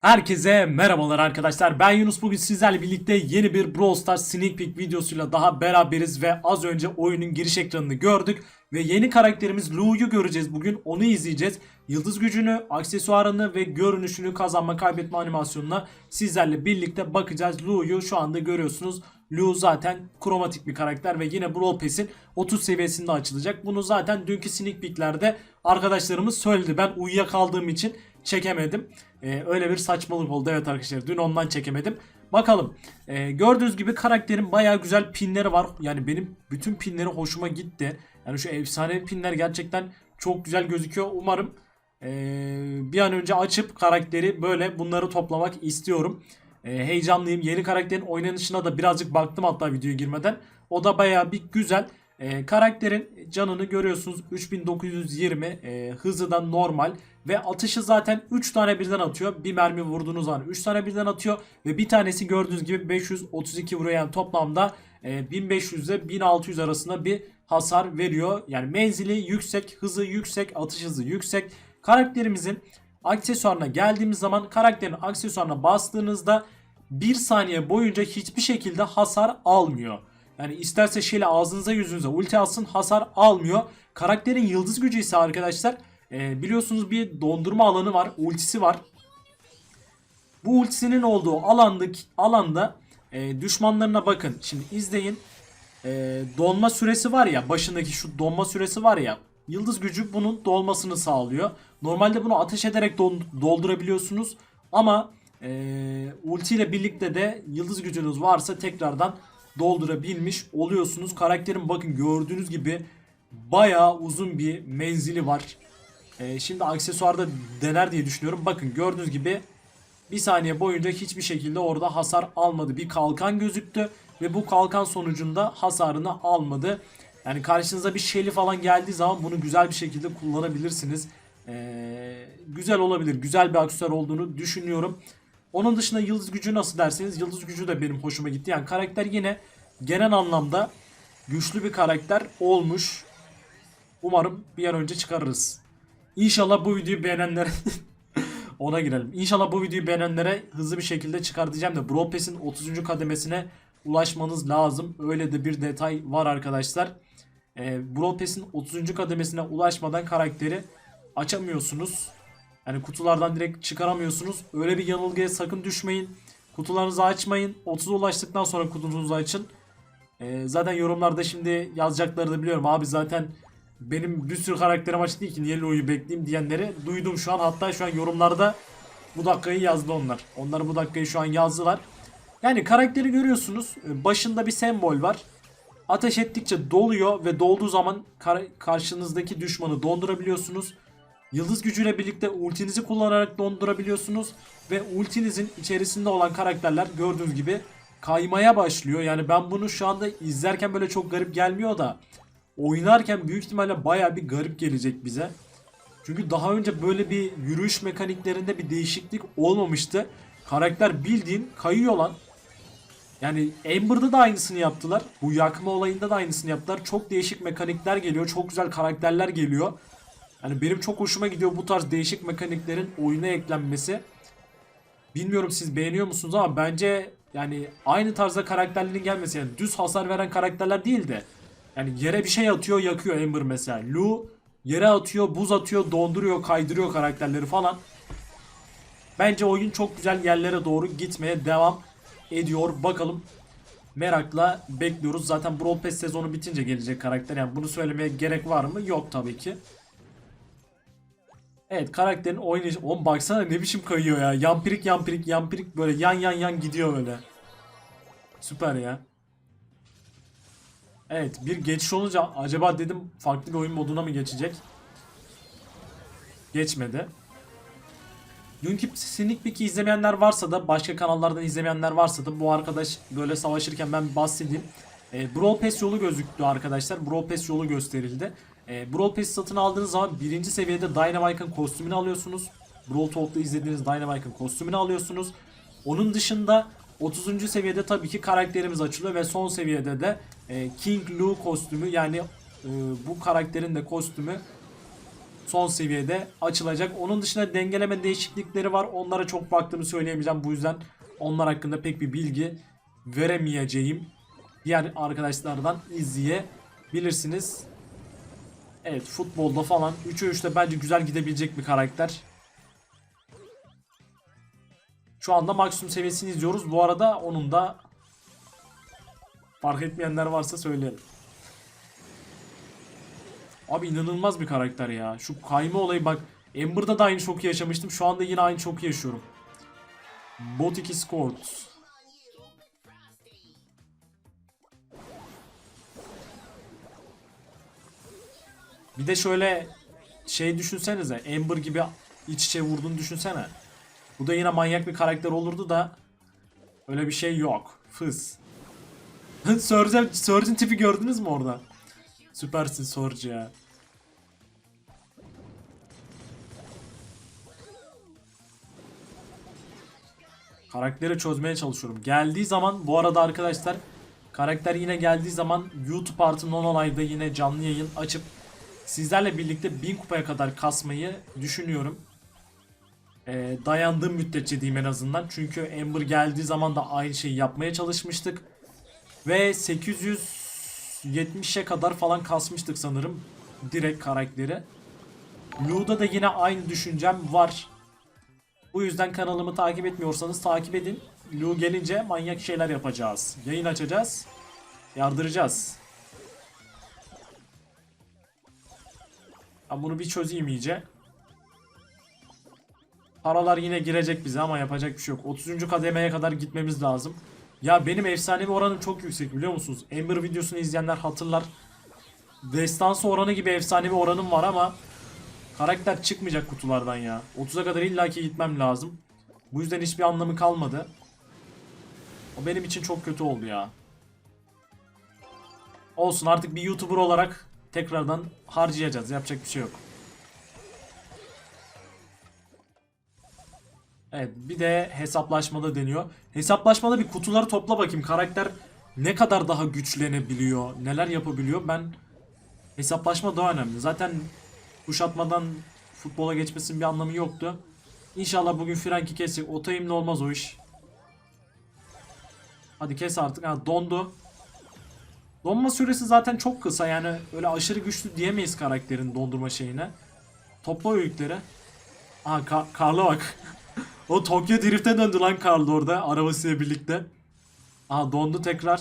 Herkese merhabalar arkadaşlar. Ben Yunus. Bugün sizlerle birlikte yeni bir Brawl Stars Sneak Peek videosuyla daha beraberiz ve az önce oyunun giriş ekranını gördük ve yeni karakterimiz Lu'yu göreceğiz. Bugün onu izleyeceğiz. Yıldız gücünü, aksesuarını ve görünüşünü kazanma kaybetme animasyonuna sizlerle birlikte bakacağız. Lu'yu şu anda görüyorsunuz. Lu zaten kromatik bir karakter ve yine Brawl Pass'in 30 seviyesinde açılacak. Bunu zaten dünkü Sneak Peek'lerde arkadaşlarımız söyledi. Ben uyuyakaldığım için çekemedim. Ee, öyle bir saçmalık oldu evet arkadaşlar. Dün ondan çekemedim. Bakalım. Ee, gördüğünüz gibi karakterin bayağı güzel pinleri var. Yani benim bütün pinleri hoşuma gitti. Yani şu efsane pinler gerçekten çok güzel gözüküyor. Umarım ee, bir an önce açıp karakteri böyle bunları toplamak istiyorum. Ee, heyecanlıyım. Yeni karakterin oynanışına da birazcık baktım hatta videoya girmeden. O da bayağı bir güzel. Ee, karakterin canını görüyorsunuz 3920 e, hızı da normal ve atışı zaten 3 tane birden atıyor. Bir mermi vurduğunuz zaman 3 tane birden atıyor ve bir tanesi gördüğünüz gibi 532 vuruyor yani toplamda e, 1500 ile 1600 arasında bir hasar veriyor. Yani menzili yüksek, hızı yüksek, atış hızı yüksek. Karakterimizin aksesuarına geldiğimiz zaman karakterin aksesuarına bastığınızda 1 saniye boyunca hiçbir şekilde hasar almıyor. Yani isterse şeyle ağzınıza yüzünüze ulti alsın hasar almıyor. Karakterin yıldız gücü ise arkadaşlar e, biliyorsunuz bir dondurma alanı var. Ultisi var. Bu ultisinin olduğu alandaki, alanda e, düşmanlarına bakın. Şimdi izleyin. E, donma süresi var ya başındaki şu donma süresi var ya yıldız gücü bunun dolmasını sağlıyor. Normalde bunu ateş ederek doldurabiliyorsunuz ama e, ulti ile birlikte de yıldız gücünüz varsa tekrardan doldurabilmiş oluyorsunuz. Karakterin bakın gördüğünüz gibi bayağı uzun bir menzili var. Ee, şimdi aksesuarda dener diye düşünüyorum. Bakın gördüğünüz gibi bir saniye boyunca hiçbir şekilde orada hasar almadı. Bir kalkan gözüktü ve bu kalkan sonucunda hasarını almadı. Yani karşınıza bir şeyli falan geldiği zaman bunu güzel bir şekilde kullanabilirsiniz. Ee, güzel olabilir. Güzel bir aksesuar olduğunu düşünüyorum. Onun dışında yıldız gücü nasıl derseniz yıldız gücü de benim hoşuma gitti. Yani karakter yine genel anlamda güçlü bir karakter olmuş. Umarım bir an önce çıkarırız. İnşallah bu videoyu beğenenlere ona girelim. İnşallah bu videoyu beğenenlere hızlı bir şekilde çıkar diyeceğim de Brawl Pass'in 30. kademesine ulaşmanız lazım. Öyle de bir detay var arkadaşlar. Ee, Brawl Pass'in 30. kademesine ulaşmadan karakteri açamıyorsunuz. Yani kutulardan direkt çıkaramıyorsunuz. Öyle bir yanılgıya sakın düşmeyin. Kutularınızı açmayın. 30'a ulaştıktan sonra kutunuzu açın. Ee, zaten yorumlarda şimdi yazacakları da biliyorum. Abi zaten benim bir sürü karakterim açık değil ki niye Lo'yu bekleyeyim diyenleri duydum şu an. Hatta şu an yorumlarda bu dakikayı yazdı onlar. Onlar bu dakikayı şu an yazdılar. Yani karakteri görüyorsunuz. Ee, Başında bir sembol var. Ateş ettikçe doluyor ve dolduğu zaman kar- karşınızdaki düşmanı dondurabiliyorsunuz. Yıldız gücüyle birlikte ultinizi kullanarak dondurabiliyorsunuz ve ultinizin içerisinde olan karakterler gördüğünüz gibi kaymaya başlıyor. Yani ben bunu şu anda izlerken böyle çok garip gelmiyor da oynarken büyük ihtimalle baya bir garip gelecek bize. Çünkü daha önce böyle bir yürüyüş mekaniklerinde bir değişiklik olmamıştı. Karakter bildiğin kayıyor lan. Yani Amber'da da aynısını yaptılar. Bu yakma olayında da aynısını yaptılar. Çok değişik mekanikler geliyor. Çok güzel karakterler geliyor. Yani benim çok hoşuma gidiyor bu tarz değişik mekaniklerin oyuna eklenmesi. Bilmiyorum siz beğeniyor musunuz ama bence yani aynı tarzda karakterlerin gelmesi yani düz hasar veren karakterler değil de yani yere bir şey atıyor yakıyor Amber mesela. Lu yere atıyor buz atıyor donduruyor kaydırıyor karakterleri falan. Bence oyun çok güzel yerlere doğru gitmeye devam ediyor. Bakalım merakla bekliyoruz. Zaten Brawl Pass sezonu bitince gelecek karakter. Yani bunu söylemeye gerek var mı? Yok tabii ki. Evet karakterin oynayışı. Oğlum baksana ne biçim kayıyor ya. Yampirik yampirik yampirik böyle yan yan yan gidiyor böyle. Süper ya. Evet bir geçiş olunca acaba dedim farklı bir oyun moduna mı geçecek? Geçmedi. Dünkü Sneak Peek'i izlemeyenler varsa da başka kanallardan izlemeyenler varsa da bu arkadaş böyle savaşırken ben bahsedeyim. E, Brawl Pass yolu gözüktü arkadaşlar. Brawl Pass yolu gösterildi. E, Brawl Pass satın aldığınız zaman birinci seviyede Dynamite'ın kostümünü alıyorsunuz. Brawl Talk'ta izlediğiniz Dynamite'ın kostümünü alıyorsunuz. Onun dışında 30. seviyede tabii ki karakterimiz açılıyor ve son seviyede de e, King Lu kostümü yani e, bu karakterin de kostümü son seviyede açılacak. Onun dışında dengeleme değişiklikleri var. Onlara çok baktığımı söyleyemeyeceğim. Bu yüzden onlar hakkında pek bir bilgi veremeyeceğim. Diğer arkadaşlardan izleyebilirsiniz. Evet futbolda falan 3'e 3'te bence güzel gidebilecek bir karakter. Şu anda maksimum seviyesini izliyoruz. Bu arada onun da fark etmeyenler varsa söyleyelim. Abi inanılmaz bir karakter ya. Şu kayma olayı bak. Ember'da da aynı şoku yaşamıştım. Şu anda yine aynı şoku yaşıyorum. Bot 2 scored. Bir de şöyle şey düşünsenize. Ember gibi iç içe vurduğunu düşünsene. Bu da yine manyak bir karakter olurdu da öyle bir şey yok. Fız. Surgeon, Surgeon tipi gördünüz mü orada? Süpersin Surge ya. Karakteri çözmeye çalışıyorum. Geldiği zaman bu arada arkadaşlar karakter yine geldiği zaman YouTube artı Nonolive'da yine canlı yayın açıp sizlerle birlikte 1000 kupaya kadar kasmayı düşünüyorum. Ee, dayandığım müddetçe diyeyim en azından. Çünkü Ember geldiği zaman da aynı şeyi yapmaya çalışmıştık. Ve 870'e kadar falan kasmıştık sanırım. Direkt karakteri. Lu'da da yine aynı düşüncem var. Bu yüzden kanalımı takip etmiyorsanız takip edin. Lu gelince manyak şeyler yapacağız. Yayın açacağız. Yardıracağız. Ben bunu bir çözeyim iyice. Paralar yine girecek bize ama yapacak bir şey yok. 30. kademeye kadar gitmemiz lazım. Ya benim efsanevi oranım çok yüksek biliyor musunuz? Ember videosunu izleyenler hatırlar. Destansı oranı gibi efsanevi oranım var ama karakter çıkmayacak kutulardan ya. 30'a kadar illaki gitmem lazım. Bu yüzden hiçbir anlamı kalmadı. O benim için çok kötü oldu ya. Olsun artık bir YouTuber olarak tekrardan harcayacağız. Yapacak bir şey yok. Evet bir de hesaplaşmada deniyor. Hesaplaşmada bir kutuları topla bakayım. Karakter ne kadar daha güçlenebiliyor, neler yapabiliyor. Ben hesaplaşma daha önemli. Zaten kuşatmadan futbola geçmesinin bir anlamı yoktu. İnşallah bugün Frank'i kesecek. Otayimle olmaz o iş. Hadi kes artık. Ha, dondu. Donma süresi zaten çok kısa yani öyle aşırı güçlü diyemeyiz karakterin dondurma şeyine. Topla o yükleri. Aha Ka- Karl'a bak. o Tokyo Drift'e döndü lan Karl orada arabasıyla birlikte. Aha dondu tekrar.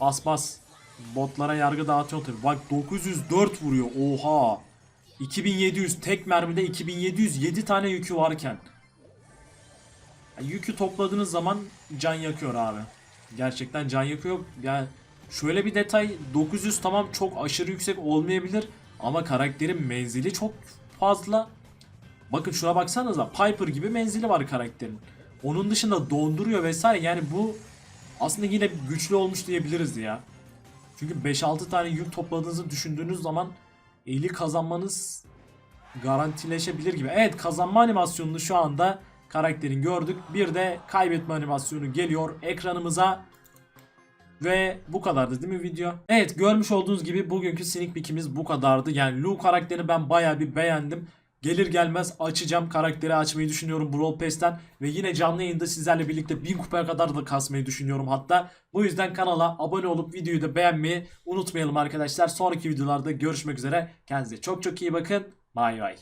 Bas bas. Botlara yargı dağıtıyor tabii. Bak 904 vuruyor. Oha. 2700 tek mermide 2707 tane yükü varken. Yükü topladığınız zaman can yakıyor abi. Gerçekten can yakıyor. Yani şöyle bir detay 900 tamam çok aşırı yüksek olmayabilir ama karakterin menzili çok fazla. Bakın şuna baksanıza Piper gibi menzili var karakterin. Onun dışında donduruyor vesaire yani bu aslında yine güçlü olmuş diyebiliriz ya. Çünkü 5-6 tane yük topladığınızı düşündüğünüz zaman eli kazanmanız garantileşebilir gibi. Evet kazanma animasyonunu şu anda karakterin gördük. Bir de kaybetme animasyonu geliyor ekranımıza. Ve bu kadardı değil mi video? Evet görmüş olduğunuz gibi bugünkü sneak peek'imiz bu kadardı. Yani Lu karakterini ben baya bir beğendim. Gelir gelmez açacağım karakteri açmayı düşünüyorum Brawl Pass'ten ve yine canlı yayında sizlerle birlikte 1000 kupaya kadar da kasmayı düşünüyorum hatta. Bu yüzden kanala abone olup videoyu da beğenmeyi unutmayalım arkadaşlar. Sonraki videolarda görüşmek üzere. Kendinize çok çok iyi bakın. Bay bay.